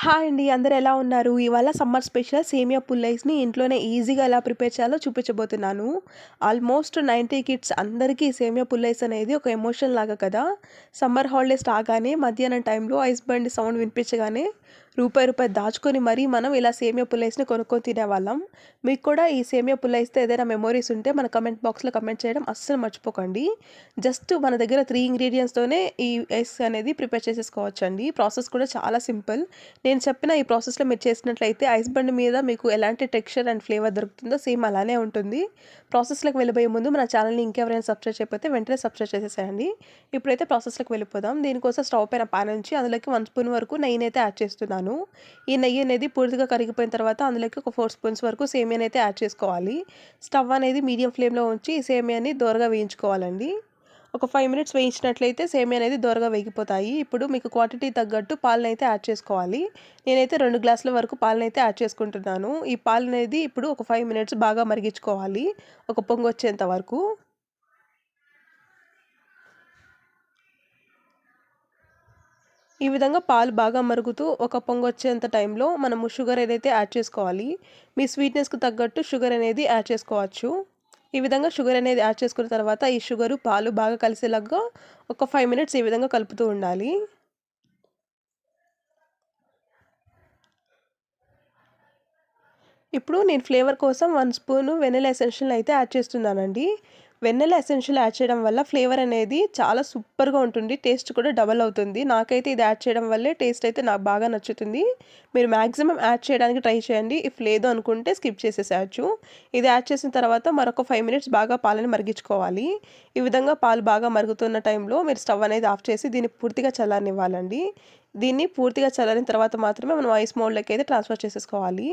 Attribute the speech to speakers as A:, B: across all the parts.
A: Hi అండి అందరు ఎలా ఉన్నారు? ఇవాళ సమ్మర్ స్పెషల్ సేమియా పుల్లైస్ని ఇంట్లోనే ఈజీగా ఎలా ప్రిపేర్ చేయాలో చూపించబోతున్నాను. ఆల్మోస్ట్ నైంటీ కిడ్స్ అందరికీ సేమియా పుల్లైస్ అనేది ఒక ఎమోషన్ లాగా కదా? సమ్మర్ హాలిడేస్ రాగానే మధ్యాహ్నం టైంలో ఐస్ బండి సౌండ్ వినిపించగానే రూపాయి రూపాయి దాచుకొని మరీ మనం ఇలా సేమియా పుల్లైస్ని కొనుక్కొని తినేవాళ్ళం. మీకు కూడా ఈ సేమియా పుల్లైస్తో ఏదైనా మెమోరీస్ ఉంటే మన కమెంట్ బాక్స్లో కమెంట్ చేయడం అస్సలు మర్చిపోకండి. జస్ట్ మన దగ్గర త్రీ ఇంగ్రీడియంట్స్తోనే ఈ ఎస్ అనేది ప్రిపేర్ చేసేసుకోవచ్చు అండి ప్రాసెస్ కూడా చాలా సింపుల్. నేను చెప్పిన ఈ ప్రాసెస్లో మీరు చేసినట్లయితే ఐస్ బండ్ మీద మీకు ఎలాంటి టెక్స్చర్ అండ్ ఫ్లేవర్ దొరుకుతుందో సేమ్ అలానే ఉంటుంది. ప్రాసెస్లోకి వెళ్ళిపోయే ముందు మన ఛానల్ని ఇంకెవరైనా సబ్స్క్రైబ్ చేయకపోతే వెంటనే సబ్స్క్రైబ్ చేసేసేయండి. ఇప్పుడైతే ప్రాసెస్లోకి వెళ్ళిపోదాం. దీనికోసం స్టవ్ పైన పాన్ నుంచి అందులోకి వన్ స్పూన్ వరకు నెయ్యిని అయితే యాడ్ చేస్తున్నాను. ఈ నెయ్యి అనేది పూర్తిగా కరిగిపోయిన తర్వాత అందులోకి ఒక ఫోర్ స్పూన్స్ వరకు సేమియాని అయితే యాడ్ చేసుకోవాలి. స్టవ్ అనేది మీడియం ఫ్లేమ్లో ఉంచి సేమియాని దోరగా వేయించుకోవాలండి. ఒక ఫైవ్ మినిట్స్ వేయించినట్లయితే సేమియా అనేది దోరగా వేగిపోతాయి. ఇప్పుడు మీకు క్వాంటిటీ తగ్గట్టు పాలను అయితే యాడ్ చేసుకోవాలి. నేనైతే రెండు గ్లాసుల వరకు పాలను అయితే యాడ్ చేసుకుంటున్నాను. ఈ పాలు అనేది ఇప్పుడు ఒక ఫైవ్ మినిట్స్ బాగా మరిగించుకోవాలి. ఒక పొంగు వచ్చేంత వరకు. ఈ విధంగా పాలు బాగా మరుగుతూ ఒక పొంగు వచ్చేంత టైంలో మనము షుగర్ ఏదైతే యాడ్ చేసుకోవాలి మీ స్వీట్నెస్కి తగ్గట్టు షుగర్ అనేది యాడ్ చేసుకోవచ్చు. ఈ విధంగా షుగర్ అనేది యాడ్ చేసుకున్న తర్వాత ఈ షుగరు పాలు బాగా కలిసేలాగా ఒక ఫైవ్ మినిట్స్ ఈ విధంగా కలుపుతూ ఉండాలి. ఇప్పుడు నేను ఫ్లేవర్ కోసం వన్ స్పూను వెనిలా ఎసెన్షియల్ అయితే యాడ్ చేస్తున్నానండి. వెన్నెల ఎసెన్షియల్ యాడ్ చేయడం వల్ల ఫ్లేవర్ అనేది చాలా సూపర్గా ఉంటుంది. టేస్ట్ కూడా డబల్ అవుతుంది. నాకైతే ఇది యాడ్ చేయడం వల్లే టేస్ట్ అయితే నాకు బాగా నచ్చుతుంది. మీరు మ్యాక్సిమం యాడ్ చేయడానికి ట్రై చేయండి. ఇఫ్ లేదు అనుకుంటే స్కిప్ చేసేసేయచ్చు. ఇది యాడ్ చేసిన తర్వాత మరొక ఫైవ్ మినిట్స్ బాగా పాలని మరిగించుకోవాలి. ఈ విధంగా పాలు బాగా మరుగుతున్న టైంలో మీరు స్టవ్ అనేది ఆఫ్ చేసి దీన్ని పూర్తిగా చల్లారనివ్వాలండి. దీన్ని పూర్తిగా చల్లని తర్వాత మాత్రమే మనం ఐస్ మోల్డ్లోకి అయితే ట్రాన్స్ఫర్ చేసేసుకోవాలి.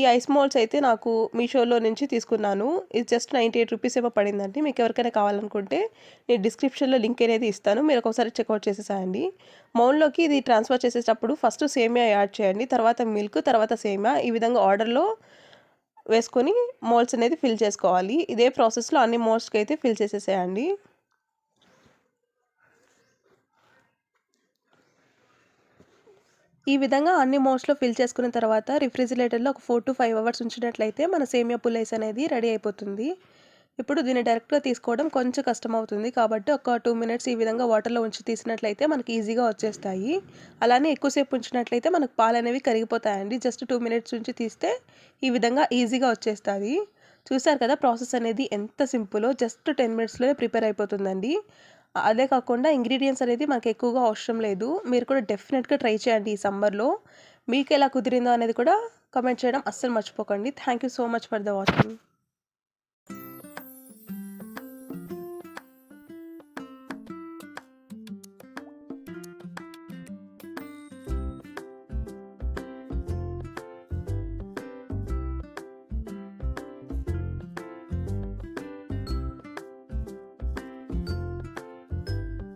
A: ఈ ఐస్ మోల్డ్స్ అయితే నాకు మీషోలో నుంచి తీసుకున్నాను. ఇది జస్ట్ నైంటీ ఎయిట్ రూపీస్ ఏమో పడిందండి. మీకు ఎవరికైనా కావాలనుకుంటే నేను డిస్క్రిప్షన్లో లింక్ అనేది ఇస్తాను. మీరు ఒకసారి చెక్అవుట్ చేసేసేయండి. మౌల్డ్లోకి ఇది ట్రాన్స్ఫర్ చేసేటప్పుడు ఫస్ట్ సేమియా యాడ్ చేయండి. తర్వాత మిల్క్ తర్వాత సేమియా. ఈ విధంగా ఆర్డర్లో వేసుకొని మోల్డ్స్ అనేది ఫిల్ చేసుకోవాలి. ఇదే ప్రాసెస్లో అన్ని మోల్డ్స్కి అయితే ఫిల్ చేసేసేయండి. ఈ విధంగా అన్ని మోడ్స్లో ఫిల్ చేసుకున్న తర్వాత రిఫ్రిజిరేటర్లో ఒక ఫోర్ టు ఫైవ్ అవర్స్ ఉంచినట్లయితే మన సేమియా పుల్లైస్ అనేది రెడీ అయిపోతుంది. ఇప్పుడు దీన్ని డైరెక్ట్గా తీసుకోవడం కొంచెం కష్టం అవుతుంది కాబట్టి ఒక టూ మినిట్స్ ఈ విధంగా వాటర్లో ఉంచి తీసినట్లయితే మనకి ఈజీగా వచ్చేస్తాయి. అలానే ఎక్కువసేపు ఉంచినట్లయితే మనకు పాలు అనేవి కరిగిపోతాయండి. జస్ట్ టూ మినిట్స్ ఉంచి తీస్తే ఈ విధంగా ఈజీగా వచ్చేస్తుంది చూసారు కదా ప్రాసెస్ అనేది ఎంత సింపులో జస్ట్ టెన్ మినిట్స్లోనే ప్రిపేర్ అయిపోతుందండి. అదే కాకుండా ఇంగ్రీడియంట్స్ అనేది మనకు ఎక్కువగా అవసరం లేదు. మీరు కూడా డెఫినెట్గా ట్రై చేయండి ఈ సమ్మర్లో. మీకు ఎలా కుదిరిందో అనేది కూడా కమెంట్ చేయడం అస్సలు మర్చిపోకండి. Thank you so much for the watching.